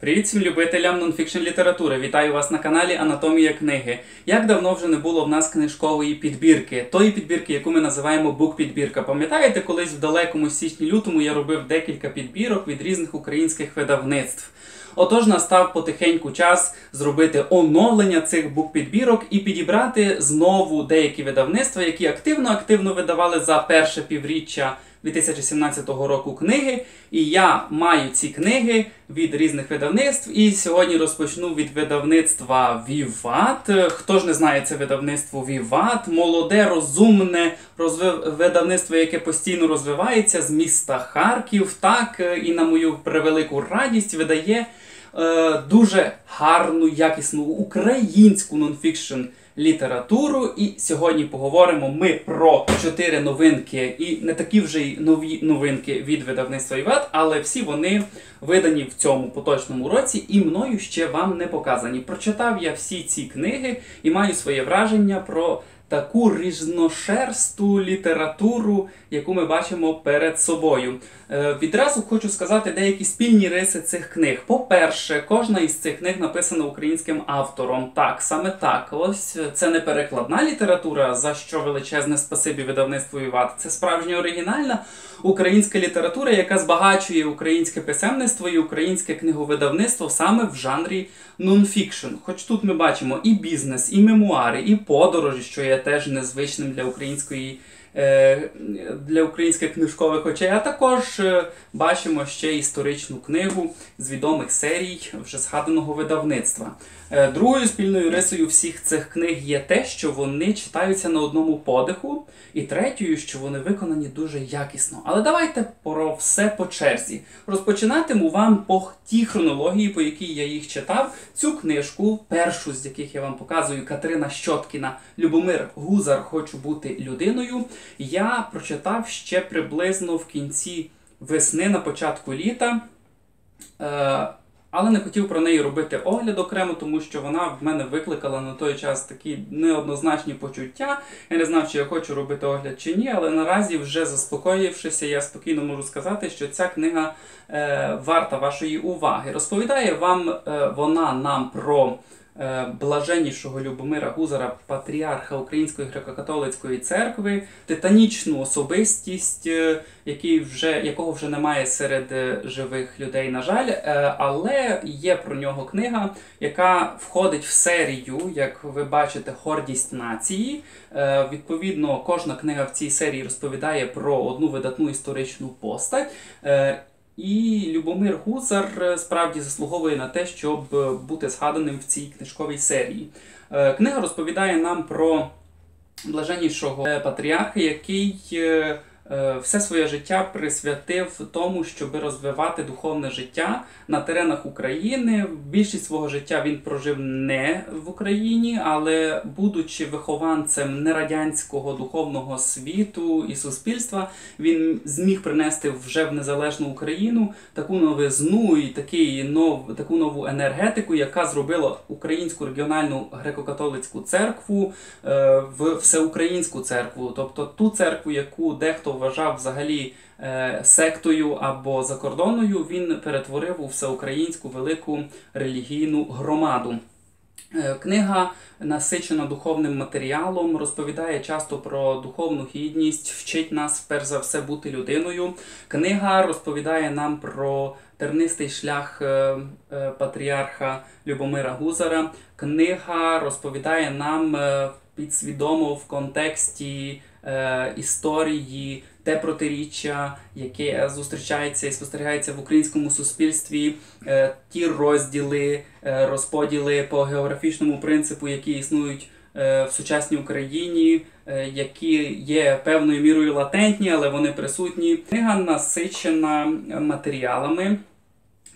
Привіт всім любителям нонфікшн літератури. Вітаю вас на каналі Анатомія книги. Як давно вже не було в нас книжкової підбірки, тої підбірки, яку ми називаємо бук-підбірка. Пам'ятаєте, колись в далекому січні-лютому я робив декілька підбірок від різних українських видавництв. Отож, настав потихеньку час зробити оновлення цих бук-підбірок і підібрати знову деякі видавництва, які активно-активно видавали за перше півріччя 2017 року книги. І я маю ці книги від різних видавництв. І сьогодні розпочну від видавництва Віват. Хто ж не знає це видавництво Віват, молоде, розумне розви... видавництво, яке постійно розвивається з міста Харків. Так, і на мою превелику радість видає. Е, дуже гарну, якісну українську нонфікшн літературу. І сьогодні поговоримо ми про чотири новинки, і не такі вже й нові новинки від видавництва Івет, але всі вони видані в цьому поточному році і мною ще вам не показані. Прочитав я всі ці книги і маю своє враження про таку різношерсту літературу, яку ми бачимо перед собою. Е, відразу хочу сказати деякі спільні риси цих книг. По-перше, кожна із цих книг написана українським автором. Так, саме так. Ось це не перекладна література, за що величезне спасибі видавництву Іват. Це справжня оригінальна українська література, яка збагачує українське писемництво і українське книговидавництво саме в жанрі нонфікшн. Хоч тут ми бачимо і бізнес, і мемуари, і подорожі, що є теж незвичним для української. Е, для українських книжкових очей, а також е, бачимо ще історичну книгу з відомих серій вже згаданого видавництва. Е, другою спільною рисою всіх цих книг є те, що вони читаються на одному подиху, і третьою, що вони виконані дуже якісно. Але давайте про все по черзі. Розпочинатиму вам по тій хронології, по якій я їх читав. Цю книжку, першу з яких я вам показую, Катерина Щоткіна, Любомир Гузар, Хочу бути людиною. Я прочитав ще приблизно в кінці весни, на початку літа. Але не хотів про неї робити огляд окремо, тому що вона в мене викликала на той час такі неоднозначні почуття. Я не знав, чи я хочу робити огляд чи ні, але наразі, вже заспокоївшися, я спокійно можу сказати, що ця книга е, варта вашої уваги. Розповідає вам е, вона нам про. Е, блаженнішого Любомира Гузара, патріарха Української греко-католицької церкви, титанічну особистість, е, який вже, якого вже немає серед е, живих людей, на жаль, але є про нього книга, яка входить в серію, як ви бачите, гордість нації. Відповідно, кожна книга в цій серії розповідає про одну видатну історичну постать. І Любомир Гусар е, справді заслуговує на те, щоб е, бути згаданим в цій книжковій серії. Е, книга розповідає нам про блаженнішого патріарха, який все своє життя присвятив тому, щоб розвивати духовне життя на теренах України. Більшість свого життя він прожив не в Україні, але будучи вихованцем нерадянського духовного світу і суспільства, він зміг принести вже в незалежну Україну таку новизну і такий нов, таку нову енергетику, яка зробила українську регіональну греко-католицьку церкву е, в всеукраїнську церкву, тобто ту церкву, яку дехто вважав взагалі е, сектою або закордонною, він перетворив у всеукраїнську велику релігійну громаду. Е, книга насичена духовним матеріалом, розповідає часто про духовну гідність, вчить нас перш за все бути людиною. Книга розповідає нам про тернистий шлях е, патріарха Любомира Гузара. Книга розповідає нам підсвідомо в контексті історії те протиріччя, яке зустрічається і спостерігається в українському суспільстві, е, ті розділи, е, розподіли по географічному принципу, які існують е, в сучасній Україні, які є певною мірою латентні, але вони присутні. Книга насичена матеріалами.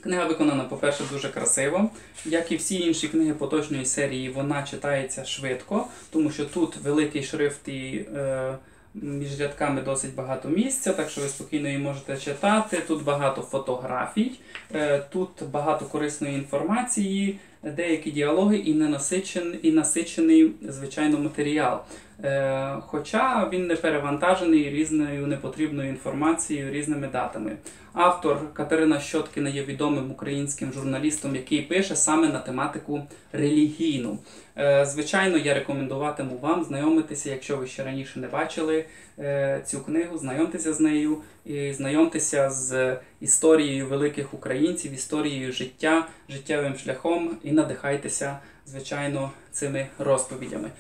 Книга виконана, по-перше, дуже красиво. Як і всі інші книги поточної серії, вона читається швидко, тому що тут великий шрифт і е, між рядками досить багато місця, так що ви спокійно її можете читати. Тут багато фотографій, е, тут багато корисної інформації. деякі діалоги і ненасичений, і насичений, звичайно, матеріал. Е, Хоча він не перевантажений різною непотрібною інформацією, різними датами. Автор Катерина Щоткіна є відомим українським журналістом, який пише саме на тематику релігійну. Е, Звичайно, я рекомендуватиму вам знайомитися, якщо ви ще раніше не бачили е, цю книгу, знайомтеся з нею і знайомтеся з історією великих українців, історією життя, життєвим шляхом і надихайтеся, звичайно, цими розповідями.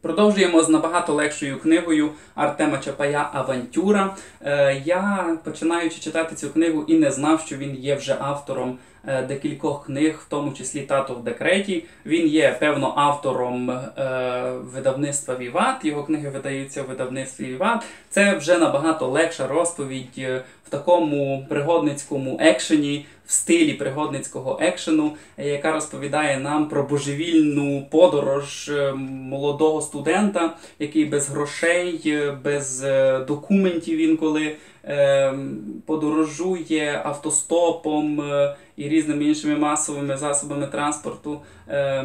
Продовжуємо з набагато легшою книгою Артема Чапая Авантюра. Е, я починаючи читати цю книгу і не знав, що він є вже автором декількох книг, в тому числі Тато в декреті. Він є певно автором е, видавництва Віват. Його книги видаються в видавництві Віват. Це вже набагато легша розповідь е, в такому пригодницькому екшені, в стилі пригодницького екшену, е, яка розповідає нам про божевільну подорож е, молодого студента, який без грошей, е, без е, документів інколи е, подорожує автостопом е, і різними іншими масовими засобами транспорту е,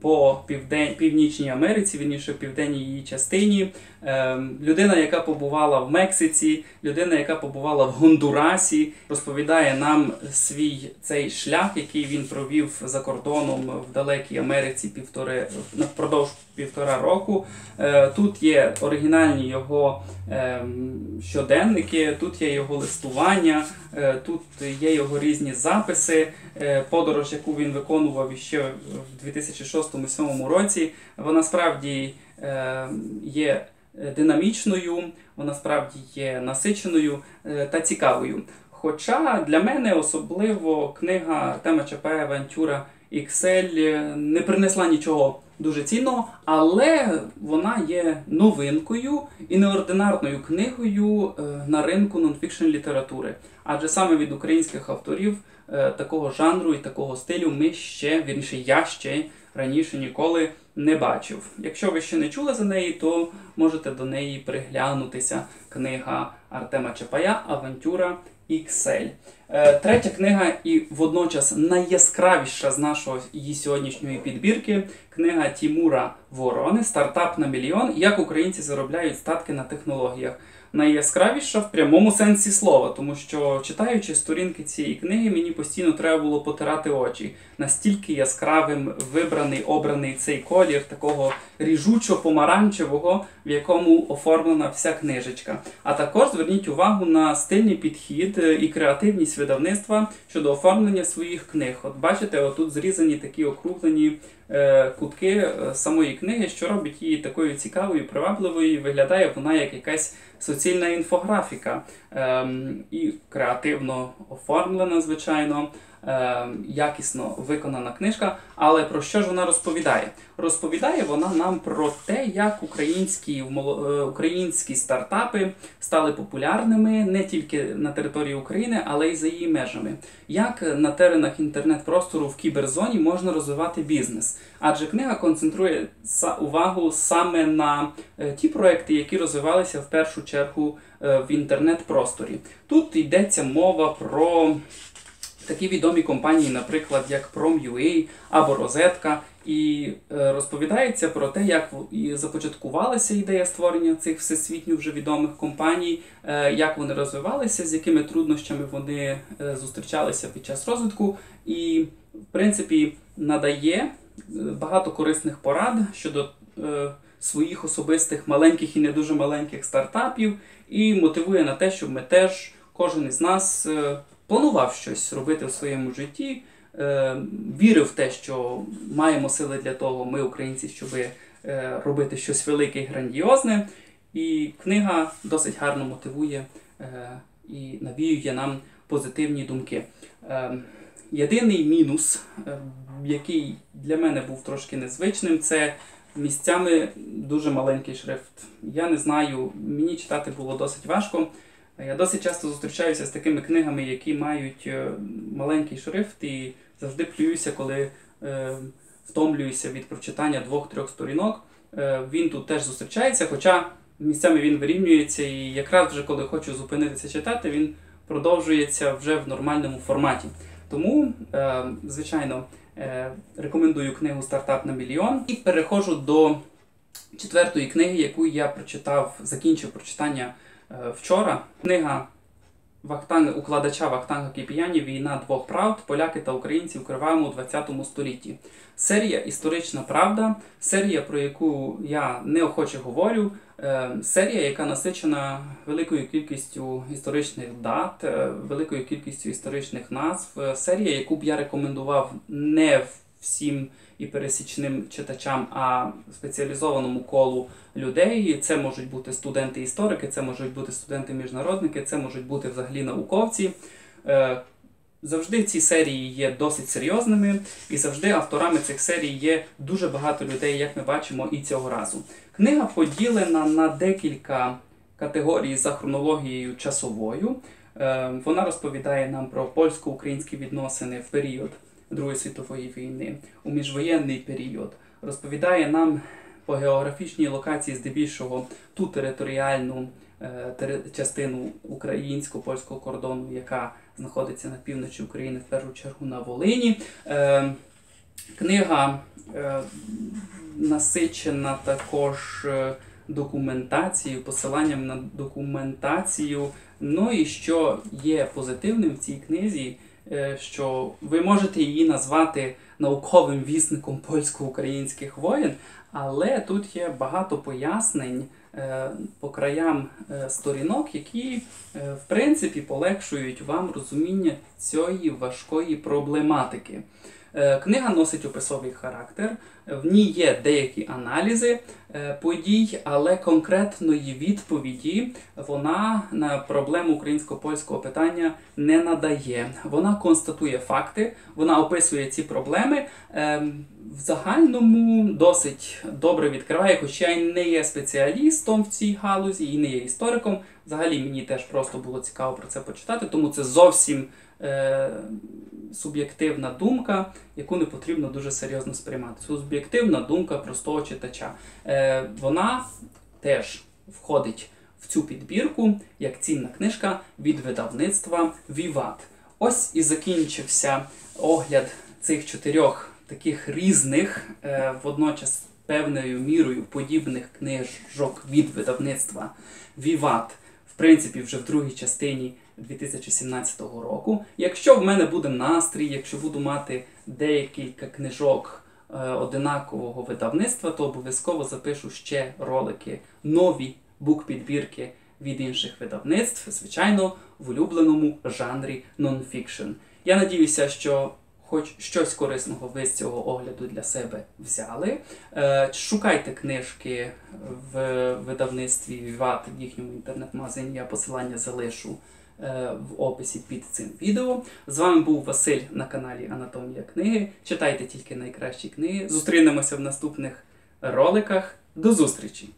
по південь, північній Америці, вірніше в південній її частині. Е, людина, яка побувала в Мексиці, людина, яка побувала в Гондурасі, розповідає нам свій цей шлях, який він провів за кордоном в далекій Америці півтори впродовж півтора року. Е, Тут є оригінальні його ем, щоденники, тут є його листування, е, тут є його різні записи. Е, Подорож, яку він виконував ще в 2006-2007 році, вона справді е, є динамічною, вона справді є насиченою та цікавою. Хоча для мене особливо книга Артема Чапая Авантюра XL не принесла нічого дуже цінного, але вона є новинкою і неординарною книгою е, на ринку нонфікшн літератури. Адже саме від українських авторів е, такого жанру і такого стилю ми ще, вірніше, я ще раніше ніколи не бачив. Якщо ви ще не чули за неї, то можете до неї приглянутися. Книга Артема Чапая Авантюра XL. Е, Третя книга і водночас найяскравіша з нашого її сьогоднішньої підбірки книга Тімура Ворони Стартап на мільйон. Як українці заробляють статки на технологіях. Найяскравіша в прямому сенсі слова, тому що читаючи сторінки цієї книги, мені постійно треба було потирати очі. Настільки яскравим вибраний обраний цей колір такого ріжучо-помаранчевого, в якому оформлена вся книжечка. А також зверніть увагу на стильний підхід е, і креативність видавництва щодо оформлення своїх книг. От бачите, отут зрізані такі округлені е, кутки е, самої книги, що робить її такою цікавою, привабливою. Виглядає вона як якась суцільна інфографіка е, і креативно оформлена, звичайно. Ем, Якісно виконана книжка, але про що ж вона розповідає? Розповідає вона нам про те, як українські е, українські стартапи стали популярними не тільки на території України, але й за її межами. Як на теренах інтернет-простору в кіберзоні можна розвивати бізнес? Адже книга концентрує увагу саме на е, ті проекти, які розвивалися в першу чергу е, в інтернет-просторі. Тут йдеться мова про такі відомі компанії, наприклад, як Prom.ua або Розетка, і е, розповідається про те, як започаткувалася ідея створення цих всесвітньо вже відомих компаній, е, як вони розвивалися, з якими труднощами вони е, зустрічалися під час розвитку, і в принципі надає багато корисних порад щодо своїх особистих маленьких і не дуже маленьких стартапів, і мотивує на те, щоб ми теж, кожен із нас, планував щось робити в своєму житті, е, вірив в те, що маємо сили для того, ми, українці, щоб е, робити щось велике і грандіозне. І книга досить гарно мотивує е, і навіює нам позитивні думки. Єдиний мінус, який для мене був трошки незвичним, це місцями дуже маленький шрифт. Я не знаю, мені читати було досить важко. Я досить часто зустрічаюся з такими книгами, які мають е, маленький шрифт, і завжди плююся, коли е, втомлююся від прочитання двох-трьох сторінок. Е, він тут теж зустрічається, хоча місцями він вирівнюється, і якраз вже коли хочу зупинитися читати, він продовжується вже в нормальному форматі. Тому, е, звичайно, Е, Рекомендую книгу Стартап на мільйон. І переходжу до четвертої книги, яку я прочитав, закінчив прочитання вчора. Книга Вахтанг, укладача Вахтанга Кіпіяні Війна двох правд, поляки та українці в кривавому 20 столітті. Серія Історична правда, серія, про яку я неохоче говорю, е, серія, яка насичена великою кількістю історичних дат, е, великою кількістю історичних назв, е, серія, яку б я рекомендував не всім і пересічним читачам, а спеціалізованому колу людей. Це можуть бути студенти-історики, це можуть бути студенти-міжнародники, це можуть бути взагалі науковці. Е, Завжди ці серії є досить серйозними, і завжди авторами цих серій є дуже багато людей, як ми бачимо, і цього разу. Книга поділена на декілька категорій за хронологією часовою. Е, Вона розповідає нам про польсько-українські відносини в період Другої світової війни, у міжвоєнний період. Розповідає нам по географічній локації, здебільшого ту територіальну е, частину українсько-польського кордону, яка знаходиться на півночі України, в першу чергу на Волині. Е, Книга е, насичена також е, документацією, посиланням на документацію. Ну і що є позитивним в цій книзі, що ви можете її назвати науковим вісником польсько-українських воєн, але тут є багато пояснень е, по краям е, сторінок, які е, в принципі полегшують вам розуміння цієї важкої проблематики. Е, Книга носить описовий характер, в ній є деякі аналізи е, подій, але конкретної відповіді вона на проблему українсько-польського питання не надає. Вона констатує факти, вона описує ці проблеми. Ем, В загальному досить добре відкриває, хоча я не є спеціалістом в цій галузі і не є істориком. Взагалі мені теж просто було цікаво про це почитати, тому це зовсім е, суб'єктивна думка, яку не потрібно дуже серйозно сприймати. Суб'єктивна думка простого читача. Е, вона теж входить в цю підбірку як цінна книжка від видавництва Віват. Ось і закінчився огляд цих чотирьох таких різних, е, водночас певною мірою подібних книжок від видавництва Віват. Принципі, вже в другій частині 2017 року. Якщо в мене буде настрій, якщо буду мати декілька книжок е, одинакового видавництва, то обов'язково запишу ще ролики, нові бук-підбірки від інших видавництв, звичайно, в улюбленому жанрі нонфікшн. Я надіюся, що хоч щось корисного ви з цього огляду для себе взяли. Е, Шукайте книжки в видавництві Віват в їхньому інтернет-магазині. Я посилання залишу е, в описі під цим відео. З вами був Василь на каналі Анатомія книги. Читайте тільки найкращі книги. Зустрінемося в наступних роликах. До зустрічі!